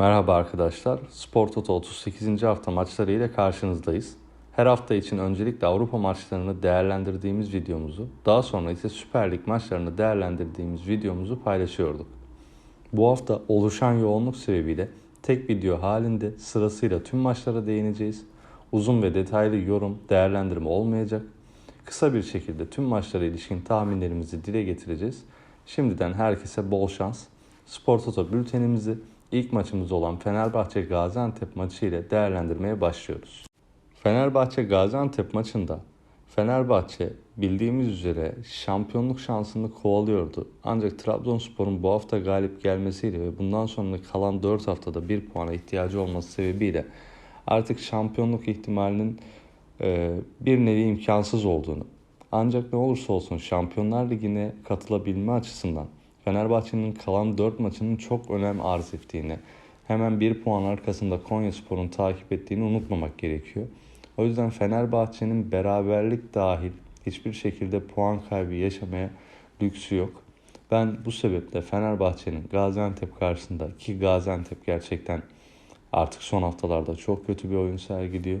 Merhaba arkadaşlar. Spor Toto 38. hafta maçları ile karşınızdayız. Her hafta için öncelikle Avrupa maçlarını değerlendirdiğimiz videomuzu, daha sonra ise Süper Lig maçlarını değerlendirdiğimiz videomuzu paylaşıyorduk. Bu hafta oluşan yoğunluk sebebiyle tek video halinde sırasıyla tüm maçlara değineceğiz. Uzun ve detaylı yorum, değerlendirme olmayacak. Kısa bir şekilde tüm maçlara ilişkin tahminlerimizi dile getireceğiz. Şimdiden herkese bol şans. Spor Toto bültenimizi ilk maçımız olan Fenerbahçe Gaziantep maçı ile değerlendirmeye başlıyoruz. Fenerbahçe Gaziantep maçında Fenerbahçe bildiğimiz üzere şampiyonluk şansını kovalıyordu. Ancak Trabzonspor'un bu hafta galip gelmesiyle ve bundan sonra kalan 4 haftada 1 puana ihtiyacı olması sebebiyle artık şampiyonluk ihtimalinin e, bir nevi imkansız olduğunu ancak ne olursa olsun Şampiyonlar Ligi'ne katılabilme açısından Fenerbahçe'nin kalan 4 maçının çok önem arz ettiğini, hemen 1 puan arkasında Konyaspor'un takip ettiğini unutmamak gerekiyor. O yüzden Fenerbahçe'nin beraberlik dahil hiçbir şekilde puan kaybı yaşamaya lüksü yok. Ben bu sebeple Fenerbahçe'nin Gaziantep karşısında ki Gaziantep gerçekten artık son haftalarda çok kötü bir oyun sergiliyor.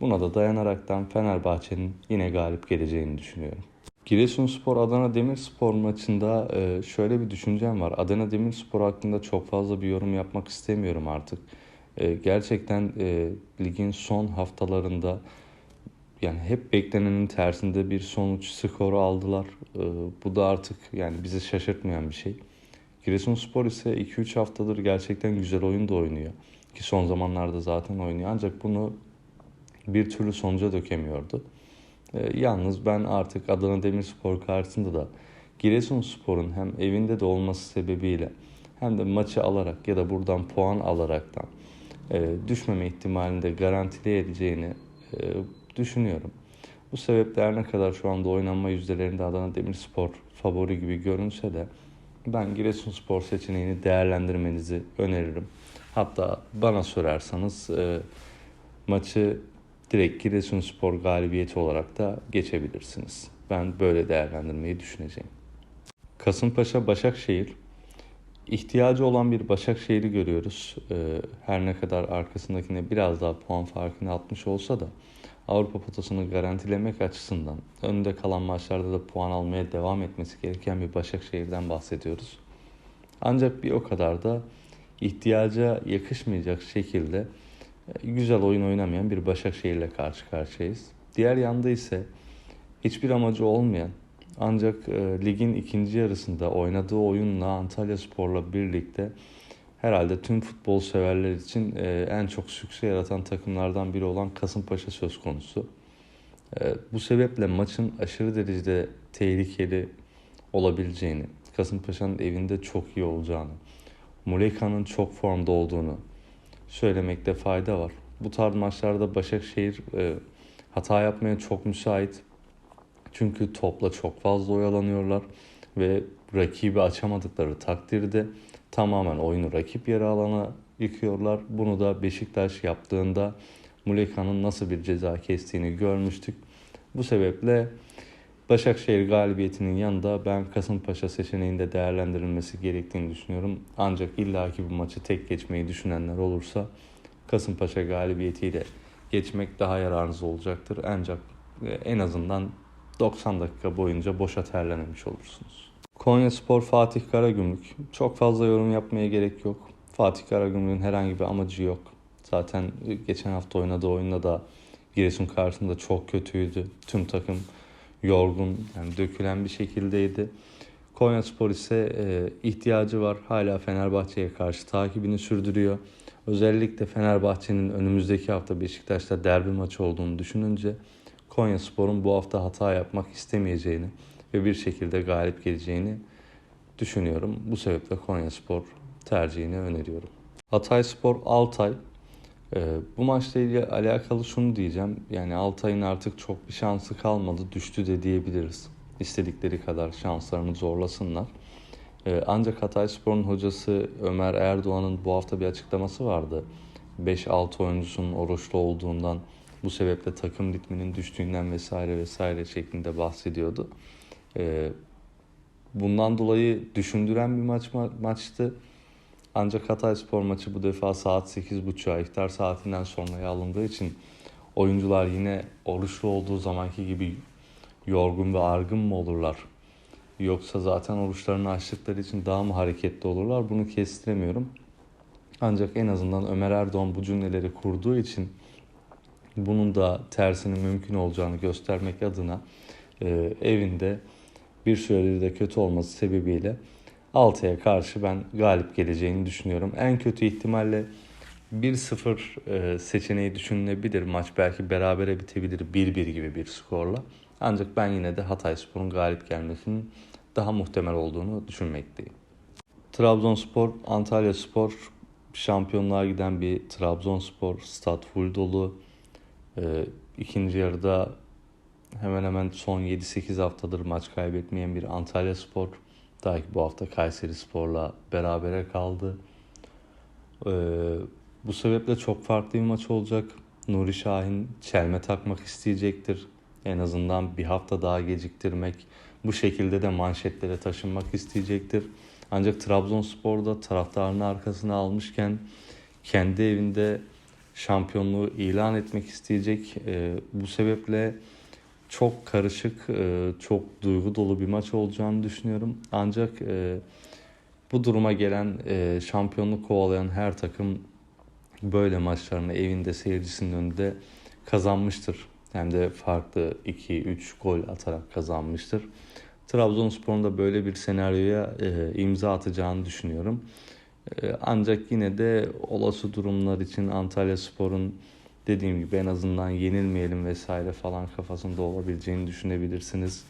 Buna da dayanaraktan Fenerbahçe'nin yine galip geleceğini düşünüyorum. Giresunspor Adana Demirspor maçında e, şöyle bir düşüncem var. Adana Demirspor hakkında çok fazla bir yorum yapmak istemiyorum artık. E, gerçekten e, ligin son haftalarında yani hep beklenenin tersinde bir sonuç skoru aldılar. Bu da artık yani bizi şaşırtmayan bir şey. Giresunspor ise 2-3 haftadır gerçekten güzel oyun da oynuyor. Ki son zamanlarda zaten oynuyor. Ancak bunu bir türlü sonuca dökemiyordu. E, yalnız ben artık Adana Demirspor karşısında da Giresunspor'un hem evinde de olması sebebiyle hem de maçı alarak ya da buradan puan alaraktan e, düşmeme ihtimalini de garantileyeceğini e, düşünüyorum. Bu sebeple her ne kadar şu anda oynanma yüzdelerinde Adana Demirspor favori gibi görünse de ben Giresunspor seçeneğini değerlendirmenizi öneririm. Hatta bana sorarsanız e, maçı direkt Giresunspor galibiyeti olarak da geçebilirsiniz. Ben böyle değerlendirmeyi düşüneceğim. Kasımpaşa Başakşehir ihtiyacı olan bir Başakşehir'i görüyoruz. Ee, her ne kadar arkasındakine biraz daha puan farkını atmış olsa da Avrupa potasını garantilemek açısından önde kalan maçlarda da puan almaya devam etmesi gereken bir Başakşehir'den bahsediyoruz. Ancak bir o kadar da ihtiyaca yakışmayacak şekilde güzel oyun oynamayan bir Başakşehir ile karşı karşıyayız. Diğer yanda ise hiçbir amacı olmayan ancak e, ligin ikinci yarısında oynadığı oyunla Antalya Spor'la birlikte herhalde tüm futbol severler için e, en çok sükse yaratan takımlardan biri olan Kasımpaşa söz konusu. E, bu sebeple maçın aşırı derecede tehlikeli olabileceğini, Kasımpaşa'nın evinde çok iyi olacağını, Muleka'nın çok formda olduğunu, söylemekte fayda var. Bu tarz maçlarda Başakşehir e, hata yapmaya çok müsait. Çünkü topla çok fazla oyalanıyorlar ve rakibi açamadıkları takdirde tamamen oyunu rakip yarı alana yıkıyorlar. Bunu da Beşiktaş yaptığında Muleka'nın nasıl bir ceza kestiğini görmüştük. Bu sebeple Başakşehir galibiyetinin yanında ben Kasımpaşa seçeneğinde değerlendirilmesi gerektiğini düşünüyorum. Ancak illaki bu maçı tek geçmeyi düşünenler olursa Kasımpaşa galibiyetiyle geçmek daha yararınız olacaktır. Ancak e, en azından 90 dakika boyunca boşa terlememiş olursunuz. Konya Spor Fatih Karagümrük. Çok fazla yorum yapmaya gerek yok. Fatih Karagümrük'ün herhangi bir amacı yok. Zaten e, geçen hafta oynadığı oyunda da Giresun karşısında çok kötüydü. Tüm takım yorgun, yani dökülen bir şekildeydi. Konya Spor ise e, ihtiyacı var. Hala Fenerbahçe'ye karşı takibini sürdürüyor. Özellikle Fenerbahçe'nin önümüzdeki hafta Beşiktaş'ta derbi maçı olduğunu düşününce Konya Spor'un bu hafta hata yapmak istemeyeceğini ve bir şekilde galip geleceğini düşünüyorum. Bu sebeple Konya Spor tercihini öneriyorum. Hatay Spor Altay bu maçla ilgili alakalı şunu diyeceğim. Yani Altay'ın artık çok bir şansı kalmadı. Düştü de diyebiliriz. İstedikleri kadar şanslarını zorlasınlar. Ee, ancak Hatay Spor'un hocası Ömer Erdoğan'ın bu hafta bir açıklaması vardı. 5-6 oyuncusunun oruçlu olduğundan bu sebeple takım ritminin düştüğünden vesaire vesaire şeklinde bahsediyordu. Ee, bundan dolayı düşündüren bir maç maçtı. Ancak Hatay Spor maçı bu defa saat 8.30'a iftar saatinden sonraya alındığı için oyuncular yine oruçlu olduğu zamanki gibi yorgun ve argın mı olurlar? Yoksa zaten oruçlarını açtıkları için daha mı hareketli olurlar? Bunu kestiremiyorum. Ancak en azından Ömer Erdoğan bu cümleleri kurduğu için bunun da tersinin mümkün olacağını göstermek adına e, evinde bir süredir de kötü olması sebebiyle Altay'a karşı ben galip geleceğini düşünüyorum. En kötü ihtimalle 1-0 e, seçeneği düşünülebilir. Maç belki berabere bitebilir 1-1 gibi bir skorla. Ancak ben yine de Hatayspor'un galip gelmesinin daha muhtemel olduğunu düşünmekteyim. Trabzonspor, Antalya Spor şampiyonluğa giden bir Trabzonspor stat full dolu. Ee, ikinci yarıda hemen hemen son 7-8 haftadır maç kaybetmeyen bir Antalya Spor. Daha ki bu hafta Kayseri Spor'la berabere kaldı. Ee, bu sebeple çok farklı bir maç olacak. Nuri Şahin çelme takmak isteyecektir. En azından bir hafta daha geciktirmek, bu şekilde de manşetlere taşınmak isteyecektir. Ancak Trabzonspor'da taraftarını arkasına almışken kendi evinde şampiyonluğu ilan etmek isteyecek. E, bu sebeple çok karışık, e, çok duygu dolu bir maç olacağını düşünüyorum. Ancak e, bu duruma gelen e, şampiyonluk kovalayan her takım böyle maçlarını evinde seyircisinin önünde kazanmıştır. Hem de farklı 2-3 gol atarak kazanmıştır. Trabzonspor'un da böyle bir senaryoya imza atacağını düşünüyorum. Ancak yine de olası durumlar için Antalya Spor'un dediğim gibi en azından yenilmeyelim vesaire falan kafasında olabileceğini düşünebilirsiniz.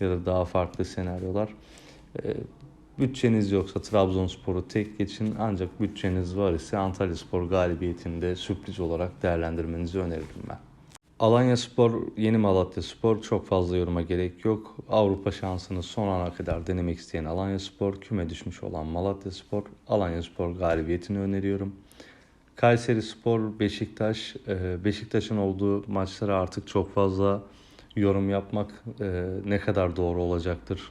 Ya da daha farklı senaryolar. E, bütçeniz yoksa Trabzonspor'u tek geçin ancak bütçeniz var ise Antalya Spor galibiyetinde sürpriz olarak değerlendirmenizi öneririm ben. Alanya Spor, Yeni Malatya Spor çok fazla yoruma gerek yok. Avrupa şansını son ana kadar denemek isteyen Alanya Spor, küme düşmüş olan Malatya Spor, Alanya Spor galibiyetini öneriyorum. Kayseri Spor, Beşiktaş, e, Beşiktaş'ın olduğu maçlara artık çok fazla yorum yapmak e, ne kadar doğru olacaktır?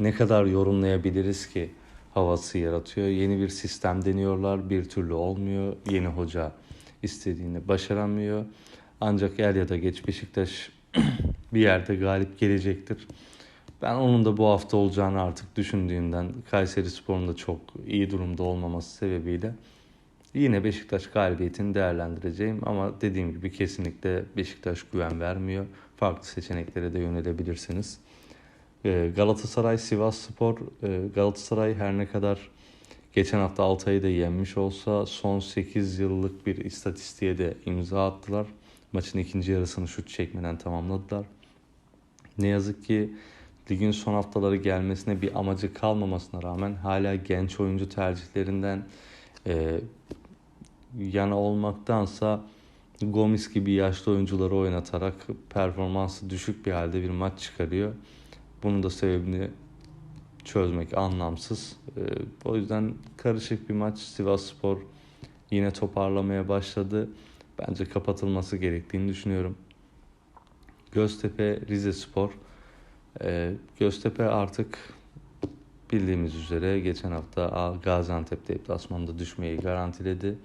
Ne kadar yorumlayabiliriz ki havası yaratıyor? Yeni bir sistem deniyorlar, bir türlü olmuyor. Yeni hoca istediğini başaramıyor. Ancak er ya da geç Beşiktaş bir yerde galip gelecektir. Ben onun da bu hafta olacağını artık düşündüğümden Kayseri Spor'un da çok iyi durumda olmaması sebebiyle yine Beşiktaş galibiyetini değerlendireceğim. Ama dediğim gibi kesinlikle Beşiktaş güven vermiyor. Farklı seçeneklere de yönelebilirsiniz. Ee, Galatasaray Sivas Spor e, Galatasaray her ne kadar geçen hafta Altay'ı da yenmiş olsa son 8 yıllık bir istatistiğe de imza attılar. Maçın ikinci yarısını şut çekmeden tamamladılar. Ne yazık ki ligin son haftaları gelmesine bir amacı kalmamasına rağmen hala genç oyuncu tercihlerinden e, yana olmaktansa Gomis gibi yaşlı oyuncuları oynatarak performansı düşük bir halde bir maç çıkarıyor. Bunun da sebebini çözmek anlamsız. E, o yüzden karışık bir maç. Sivas Spor yine toparlamaya başladı bence kapatılması gerektiğini düşünüyorum. Göztepe Rize Spor. Ee, Göztepe artık bildiğimiz üzere geçen hafta Gaziantep deplasmanında düşmeyi garantiledi.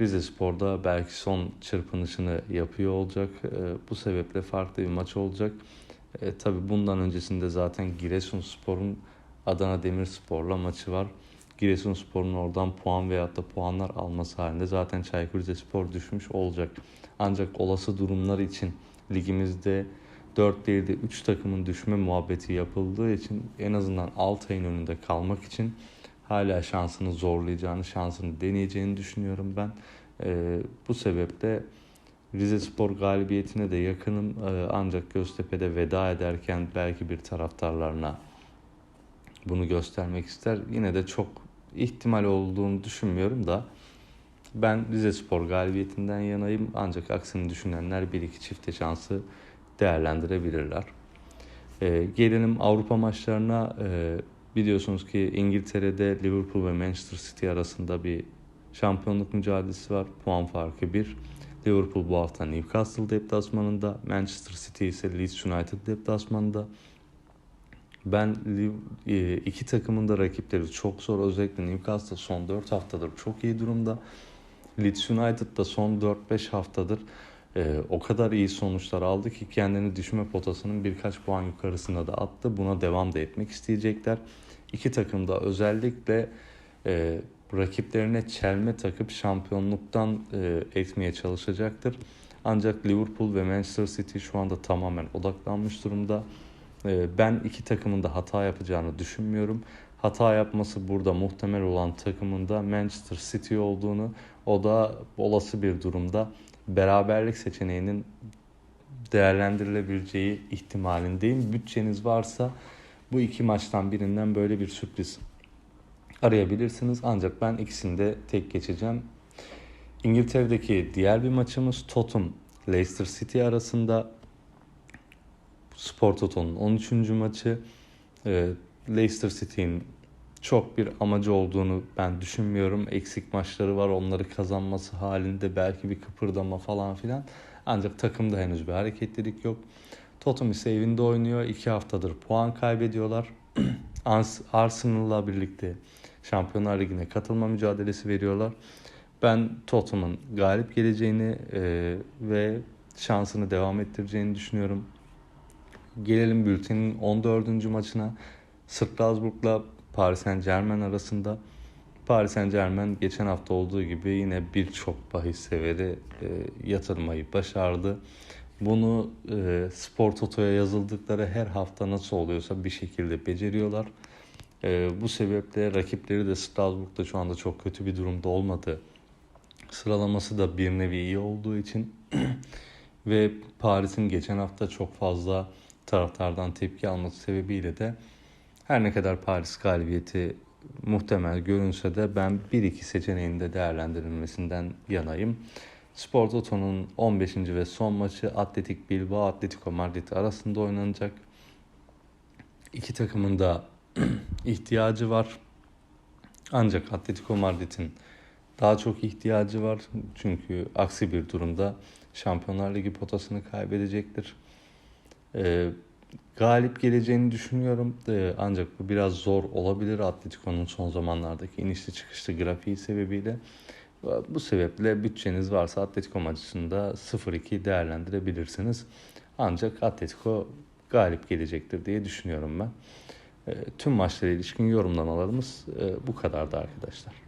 Rize Spor'da belki son çırpınışını yapıyor olacak. Ee, bu sebeple farklı bir maç olacak. Ee, tabii bundan öncesinde zaten Giresunspor'un Adana Demirspor'la maçı var. Giresunspor'un oradan puan veyahut da puanlar alması halinde zaten Çaykur Rizespor düşmüş olacak. Ancak olası durumlar için ligimizde 4 değil de 3 takımın düşme muhabbeti yapıldığı için en azından Altay'ın önünde kalmak için hala şansını zorlayacağını, şansını deneyeceğini düşünüyorum ben. Ee, bu sebeple Rize Spor galibiyetine de yakınım ee, ancak Göztepe'de veda ederken belki bir taraftarlarına bunu göstermek ister. Yine de çok ihtimal olduğunu düşünmüyorum da ben Rize Spor galibiyetinden yanayım ancak aksini düşünenler bir iki çifte şansı değerlendirebilirler. E, gelelim Avrupa maçlarına. E, biliyorsunuz ki İngiltere'de Liverpool ve Manchester City arasında bir şampiyonluk mücadelesi var. Puan farkı bir. Liverpool bu hafta Newcastle deplasmanında, Manchester City ise Leeds United deplasmanında. Ben e, iki takımın da rakipleri çok zor. Özellikle Newcastle son 4 haftadır çok iyi durumda. Leeds United da son 4-5 haftadır e, o kadar iyi sonuçlar aldı ki kendini düşme potasının birkaç puan yukarısına da attı. Buna devam da etmek isteyecekler. İki takım da özellikle e, rakiplerine çelme takıp şampiyonluktan e, etmeye çalışacaktır. Ancak Liverpool ve Manchester City şu anda tamamen odaklanmış durumda. E, ben iki takımın da hata yapacağını düşünmüyorum. Hata yapması burada muhtemel olan takımında Manchester City olduğunu, o da olası bir durumda beraberlik seçeneğinin değerlendirilebileceği ihtimalindeyim. Bütçeniz varsa bu iki maçtan birinden böyle bir sürpriz arayabilirsiniz. Ancak ben ikisinde tek geçeceğim. İngiltere'deki diğer bir maçımız Tottenham Leicester City arasında Spor Toto'nun 13. maçı. Ee, Leicester City'nin çok bir amacı olduğunu ben düşünmüyorum. Eksik maçları var. Onları kazanması halinde belki bir kıpırdama falan filan. Ancak takımda henüz bir hareketlilik yok. Tottenham ise evinde oynuyor. İki haftadır puan kaybediyorlar. Arsenal'la birlikte Şampiyonlar Ligi'ne katılma mücadelesi veriyorlar. Ben Tottenham'ın galip geleceğini e, ve şansını devam ettireceğini düşünüyorum. Gelelim bültenin 14. maçına. Strasbourg'la Paris Saint Germain arasında. Paris Saint Germain geçen hafta olduğu gibi yine birçok bahis severi e, yatırmayı başardı. Bunu e, Spor Toto'ya yazıldıkları her hafta nasıl oluyorsa bir şekilde beceriyorlar. E, bu sebeple rakipleri de Strasbourg'da şu anda çok kötü bir durumda olmadı. Sıralaması da bir nevi iyi olduğu için ve Paris'in geçen hafta çok fazla taraftardan tepki alması sebebiyle de her ne kadar Paris galibiyeti muhtemel görünse de ben 1-2 seçeneğin de değerlendirilmesinden yanayım. Spor Toto'nun 15. ve son maçı Atletik Bilbao Atletico Madrid arasında oynanacak. İki takımın da ihtiyacı var. Ancak Atletico Madrid'in daha çok ihtiyacı var. Çünkü aksi bir durumda Şampiyonlar Ligi potasını kaybedecektir. Ee, galip geleceğini düşünüyorum. Ee, ancak bu biraz zor olabilir Atletico'nun son zamanlardaki inişli çıkışlı grafiği sebebiyle. Bu sebeple bütçeniz varsa Atletico maçında 0-2 değerlendirebilirsiniz. Ancak Atletico galip gelecektir diye düşünüyorum ben. Ee, tüm maçlara ilişkin yorumlamalarımız e, bu kadardı arkadaşlar.